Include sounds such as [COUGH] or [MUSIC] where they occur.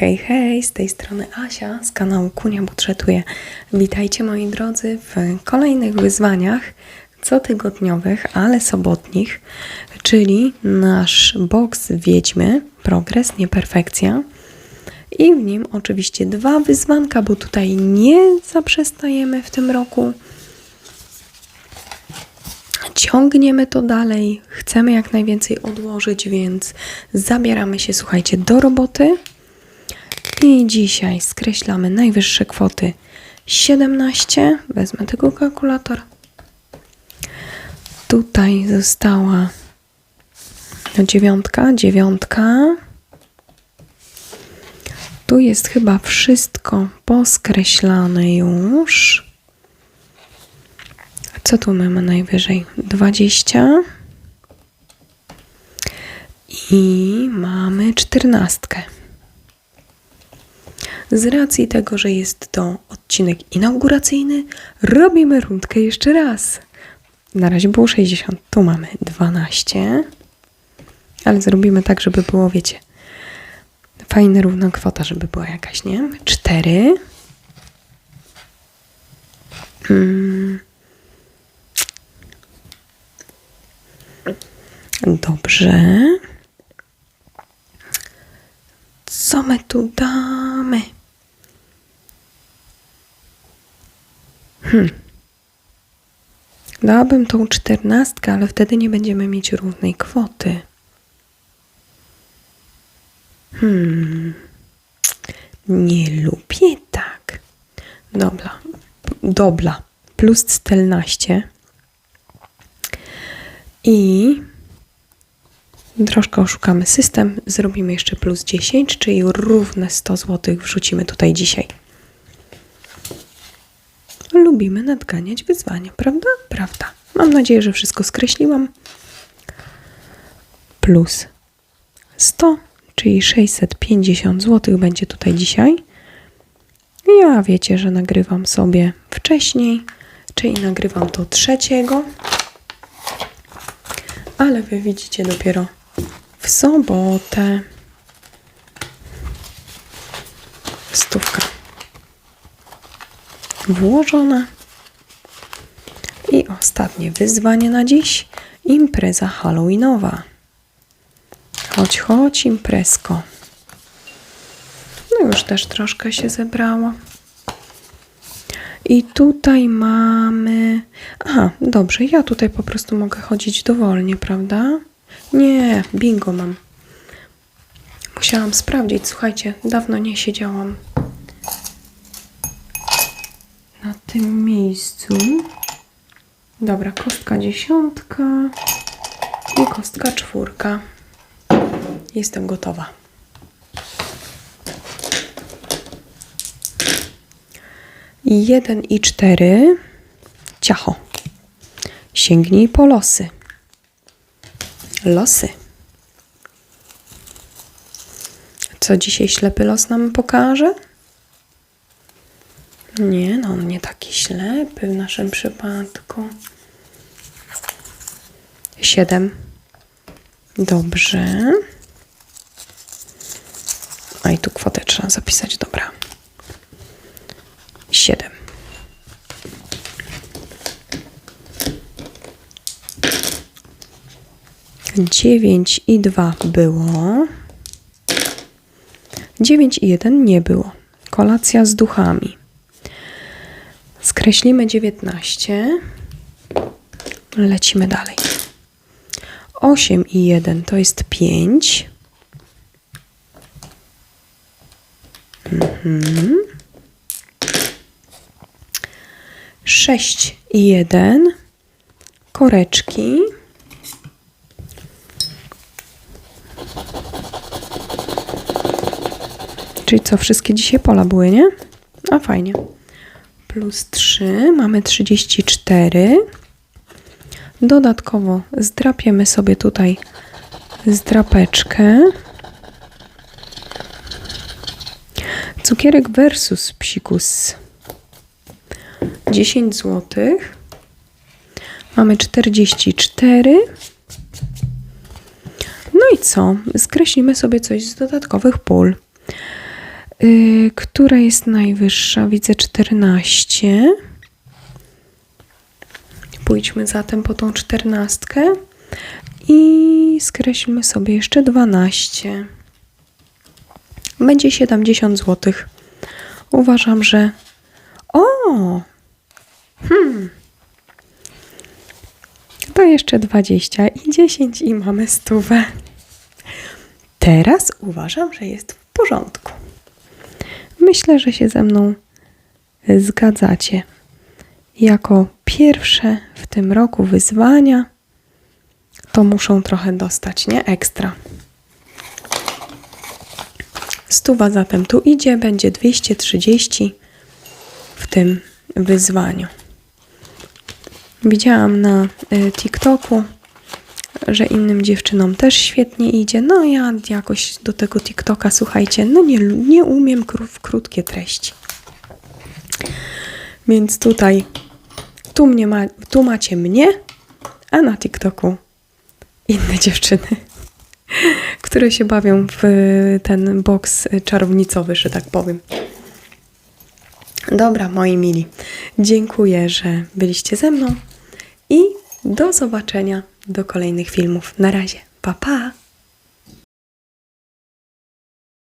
Hej, hej, z tej strony Asia z kanału Kunia Budżetuje. Witajcie moi drodzy w kolejnych wyzwaniach cotygodniowych, ale sobotnich, czyli nasz boks Wiedźmy, progres, nieperfekcja. I w nim oczywiście dwa wyzwanka, bo tutaj nie zaprzestajemy w tym roku. Ciągniemy to dalej, chcemy jak najwięcej odłożyć, więc zabieramy się, słuchajcie, do roboty. I dzisiaj skreślamy najwyższe kwoty 17. Wezmę tego kalkulator. Tutaj została dziewiątka, dziewiątka. Tu jest chyba wszystko poskreślane już. Co tu mamy najwyżej? 20. I mamy czternastkę. Z racji tego, że jest to odcinek inauguracyjny, robimy rundkę jeszcze raz. Na razie było 60, tu mamy 12, ale zrobimy tak, żeby było, wiecie, fajna równa kwota, żeby była jakaś, nie? 4. Mm. Dobrze. Co my tu damy? Hmm. Dałabym tą czternastkę, ale wtedy nie będziemy mieć równej kwoty. Hmm. Nie lubię tak. Dobra. Dobra. Plus 14. I troszkę oszukamy system. Zrobimy jeszcze plus 10, czyli równe 100 zł wrzucimy tutaj dzisiaj. Lubimy nadganiać wyzwania, prawda? Prawda. Mam nadzieję, że wszystko skreśliłam. Plus 100, czyli 650 zł będzie tutaj dzisiaj. Ja wiecie, że nagrywam sobie wcześniej, czyli nagrywam to trzeciego, ale wy widzicie dopiero w sobotę. Włożona. I ostatnie wyzwanie na dziś. Impreza halloweenowa. Chodź, chodź, imprezko. No już też troszkę się zebrało. I tutaj mamy... Aha, dobrze, ja tutaj po prostu mogę chodzić dowolnie, prawda? Nie, bingo mam. Musiałam sprawdzić, słuchajcie, dawno nie siedziałam na tym miejscu. Dobra, kostka dziesiątka i kostka czwórka. Jestem gotowa. Jeden i cztery. Ciacho. Sięgnij po losy. Losy. Co dzisiaj ślepy los nam pokaże? Nie, no on nie taki ślepy w naszym przypadku. Siedem. Dobrze. A i tu kwotę trzeba zapisać, dobra. Siedem. Dziewięć i dwa było. Dziewięć i jeden nie było. Kolacja z duchami. Skreślimy 19. Lecimy dalej. 8 i 1 to jest 5. Mhm. 6 i 1 koreczki. Czyli co, wszystkie dzisiaj pola były, nie? A fajnie plus 3 mamy 34. Dodatkowo zdrapiemy sobie tutaj zdrapeczkę. Cukierek versus psikus. 10 zł. Mamy 44. No i co? Skreślimy sobie coś z dodatkowych pól. Yy, która jest najwyższa? Widzę 14. Pójdźmy zatem po tą czternastkę i skreślmy sobie jeszcze 12. Będzie 70 zł. Uważam, że. O! Hmm. To jeszcze 20 i 10 i mamy stówę. Teraz uważam, że jest w porządku. Myślę, że się ze mną zgadzacie. Jako pierwsze w tym roku wyzwania to muszą trochę dostać, nie? Ekstra. Stuwa zatem tu idzie, będzie 230 w tym wyzwaniu. Widziałam na y, TikToku, że innym dziewczynom też świetnie idzie. No ja jakoś do tego TikToka, słuchajcie, no nie, nie umiem w krótkie treści. Więc tutaj, tu, mnie ma, tu macie mnie, a na TikToku inne dziewczyny, [LAUGHS] które się bawią w ten boks czarownicowy, że tak powiem. Dobra, moi mili, dziękuję, że byliście ze mną i do zobaczenia do kolejnych filmów. Na razie, pa pa!